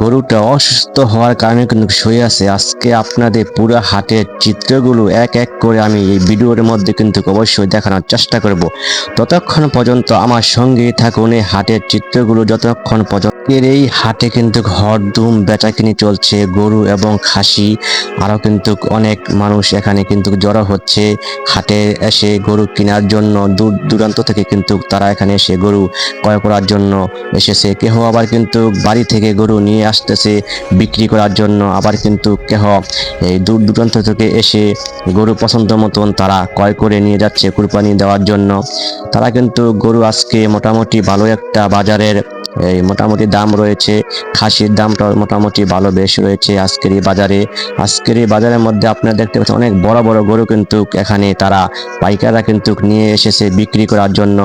গরুটা অসুস্থ হওয়ার কারণে কিন্তু শুয়ে আছে। আজকে আপনাদের পুরো হাটের চিত্রগুলো এক এক করে আমি এই ভিডিওর মধ্যে কিন্তু অবশ্যই দেখানোর চেষ্টা করব। ততক্ষণ পর্যন্ত আমার সঙ্গেই থাকুন এই হাটের চিত্রগুলো, যতক্ষণ পর্যন্ত এই হাটে কিন্তু হরদুম বেচাকিনি চলছে, গরু এবং খাসি, আরও কিন্তু অনেক মানুষ এখানে কিন্তু জড়ো হচ্ছে। হাটে এসে গরু কেনার জন্য দূর দূরান্ত থেকে কিন্তু তারা এখানে এসে গরু ক্রয় করার জন্য এসেছে। কেহ আবার কিন্তু বাড়ি থেকে গরু নিয়ে আসতেছে বিক্রি করার জন্য। আবার কিন্তু কেহ এই দূর দূরান্ত থেকে এসে গরু পছন্দ মতন তারা ক্রয় করে নিয়ে যাচ্ছে, কুরবানি দেওয়ার জন্য। তারা কিন্তু গরু আজকে মোটামুটি ভালো একটা বাজারের এই মোটামুটি দাম রয়েছে। খাসির দামটা মোটামুটি ভালো বেশ রয়েছে আজকের এই বাজারে। আজকের এই বাজারের মধ্যে আপনারা দেখতে পাচ্ছেন অনেক বড় বড় গরু কিন্তু এখানে তারা পাইকাররা কিন্তু নিয়ে এসেছে বিক্রি করার জন্য।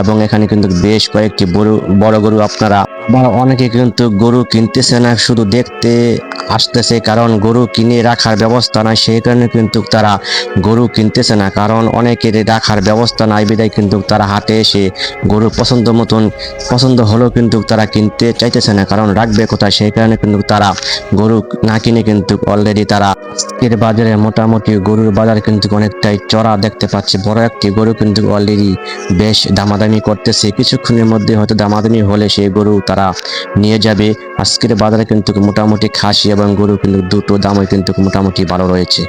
এবং এখানে কিন্তু বেশ কয়েকটি বড় বড় গরু আপনারা আবার অনেকে কিন্তু গরু কিনতেছে না, শুধু দেখতে আসতেছে, কারণ গরু কিনে রাখার ব্যবস্থা নাই, সেই কারণে কিন্তু তারা গরু কিনতেছে না। কারণ অনেকের রাখার ব্যবস্থা নাই, বিদায় কিন্তু তারা হাটে এসে গরু পছন্দ মতন, পছন্দ হলেও কিন্তু তারা কিনতে চাইতেছে না, কারণ রাখবে কোথায়? সেই কারণে কিন্তু তারা গরু না কিনে কিন্তু অলরেডি তারা আজকের বাজারে মোটামুটি গরুর বাজার কিন্তু অনেকটাই চড়া দেখতে পাচ্ছি। বড় একটি গরু কিন্তু অলরেডি বেশ দামাদামি করতেছে, কিছুক্ষণের মধ্যে হয়তো দামাদামি হলে সেই গরু নিয়ে যাবে। আজকের বাজারে কিন্তু মোটামুটি খাসি এবং গরু কিন্তু দুটো দামে কিন্তু মোটামুটি ভালো রয়েছে।